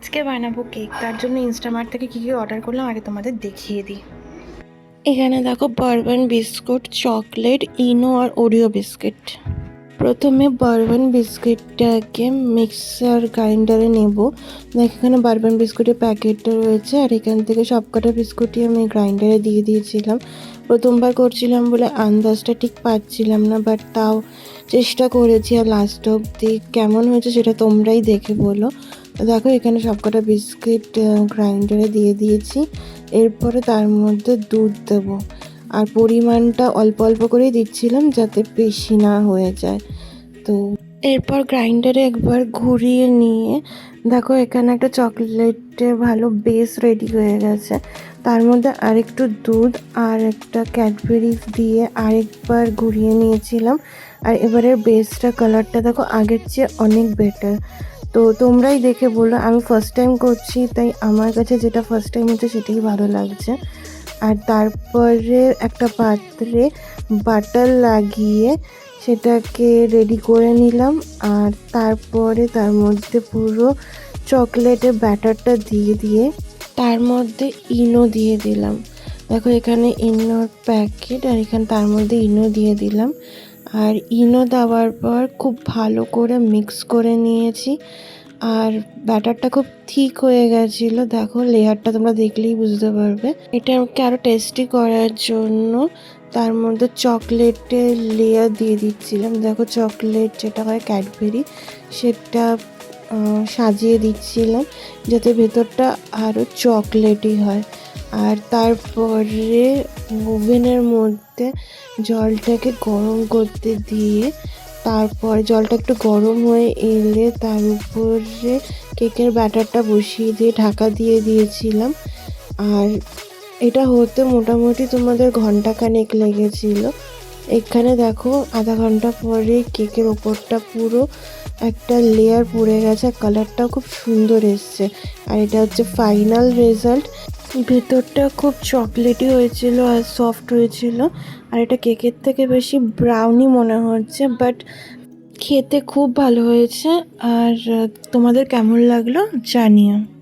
আজকে বানাবো কেক। তার জন্য ইনস্টামার্ট থেকে কী কী অর্ডার করলাম আগে তোমাদের দেখিয়ে দিই। এখানে দেখো বারবান বিস্কুট চকলেট ইনো আর ওরিও বিস্কিট প্রথমে বারবান বিস্কিটটাকে মিক্সার গ্রাইন্ডারে নেব। এখানে বারবান বিস্কুটের প্যাকেটটা রয়েছে আর এখান থেকে সবকটা বিস্কুটই আমি গ্রাইন্ডারে দিয়ে দিয়েছিলাম। প্রথমবার করছিলাম বলে আন্দাজটা ঠিক পাচ্ছিলাম না বাট তাও চেষ্টা করেছি আর লাস্ট অবধি। কেমন হয়েছে সেটা তোমরাই দেখে বলো। দেখো, এখানে সবকটা বিস্কিট গ্রাইন্ডারে দিয়ে দিয়েছি। এরপরে তার মধ্যে দুধ দেবো। আর পরিমাণটা অল্প অল্প করেই দিচ্ছিলাম যাতে বেশি না হয়ে যায়। তো এরপর গ্রাইন্ডারে একবার ঘুরিয়ে নিয়ে, দেখো, এখানে একটা চকলেটের ভালো বেস রেডি হয়ে গেছে। তার মধ্যে আরেকটু দুধ আর একটা ক্যাডবেরিজ দিয়ে আরেকবার ঘুরিয়ে নিয়েছিলাম। আর এবারের বেসটা কালারটা দেখো, আগের চেয়ে অনেক বেটার তো তোমরাই দেখে বলো, আমি ফার্স্ট টাইম করছি, তাই আমার কাছে যেটা ফার্স্ট টাইম হচ্ছে সেটাই ভালো লাগছে। আর তারপরে একটা পাত্রে বাটার লাগিয়ে সেটাকে রেডি করে নিলাম, আর তারপরে তার মধ্যে পুরো চকলেটের ব্যাটারটা দিয়ে দিয়ে তার মধ্যে ইনো দিয়ে দিলাম। দেখো এখানে ইনোর প্যাকেট আর এখানে তার মধ্যে ইনো দিয়ে দিলাম। আর ইনো দেওয়ার পর খুব ভালো করে মিক্স করে নিয়েছি। আর ব্যাটারটা খুব ঠিক হয়ে গেছিল। দেখো, লেয়ারটা তোমরা দেখলেই বুঝতে পারবে। এটাকে আরও টেস্টি করার জন্য তার মধ্যে চকলেটের লেয়ার দিয়ে দিচ্ছিলাম। দেখো, চকলেট যেটা হয় ক্যাডবেরি সেটা সাজিয়ে দিচ্ছিলাম, যাতে ভেতরটা আরও চকলেটই হয়। আর তারপরে ওভেনের মধ্যে জলটাকে গরম করতে দিয়ে তারপর জলটা একটু গরম হয়ে এলে তার উপরে কেকের ব্যাটারটা বসিয়ে দিয়ে ঢাকা দিয়ে দিয়েছিলাম। আর এটা হতে মোটামুটি তোমাদের ঘণ্টা খানেক লেগেছিল। এখানে দেখো আধা ঘণ্টা পরে কেকের ওপরটা পুরো একটা লেয়ার পড়ে গেছে কালারটাও খুব সুন্দর এসছে। আর এটা হচ্ছে ফাইনাল রেজাল্ট ভেতরটা খুব চকলেটি হয়েছিল আর সফট হয়েছিল। আর এটা কেকের থেকে বেশি ব্রাউনি মনে হচ্ছে বাট খেতে খুব ভালো হয়েছে। আর তোমাদের কেমন লাগল জানিও।